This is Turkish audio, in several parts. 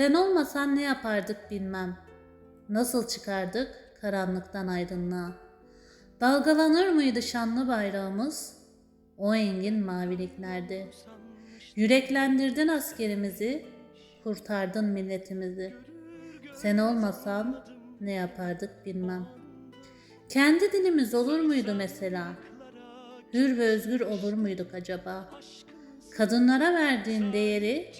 Sen olmasan ne yapardık bilmem. Nasıl çıkardık karanlıktan aydınlığa. Dalgalanır mıydı şanlı bayrağımız? O engin maviliklerde. Yüreklendirdin askerimizi, kurtardın milletimizi. Sen olmasan ne yapardık bilmem. Kendi dilimiz olur muydu mesela? Hür ve özgür olur muyduk acaba? Kadınlara verdiğin değeri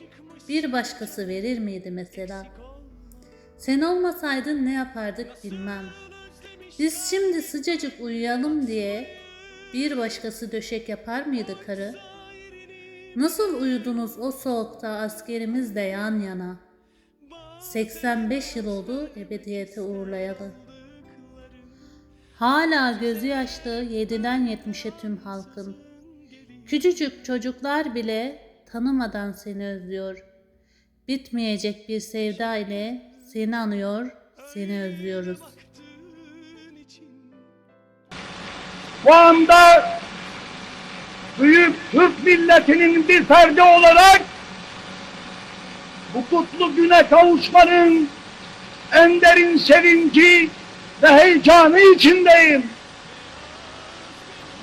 bir başkası verir miydi mesela? Sen olmasaydın ne yapardık bilmem. Biz şimdi sıcacık uyuyalım diye bir başkası döşek yapar mıydı karı? Nasıl uyudunuz o soğukta askerimizle yan yana? 85 yıl oldu ebediyete uğurlayalı. Hala gözü yaşlı 7'den 70'e tüm halkın. Küçücük çocuklar bile tanımadan seni özlüyor. Bitmeyecek bir sevda ile seni anıyor, seni özlüyoruz. Bu anda büyük Türk milletinin bir ferdi olarak bu kutlu güne kavuşmanın en derin sevinci ve heyecanı içindeyim.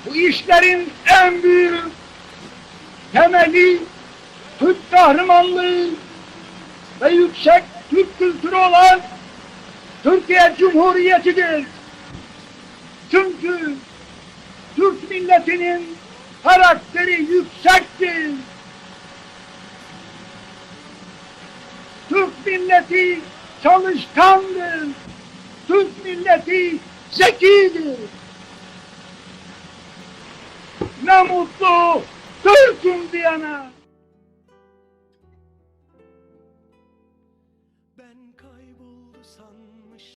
Bu işlerin en büyük temeli Türk kahramanlığı ve yüksek Türk kültürü olan Türkiye Cumhuriyeti'dir. Çünkü Türk milletinin karakteri yüksektir. Türk milleti çalışkandır. Türk milleti zekidir. Ne mutlu Türk'üm diyene. 선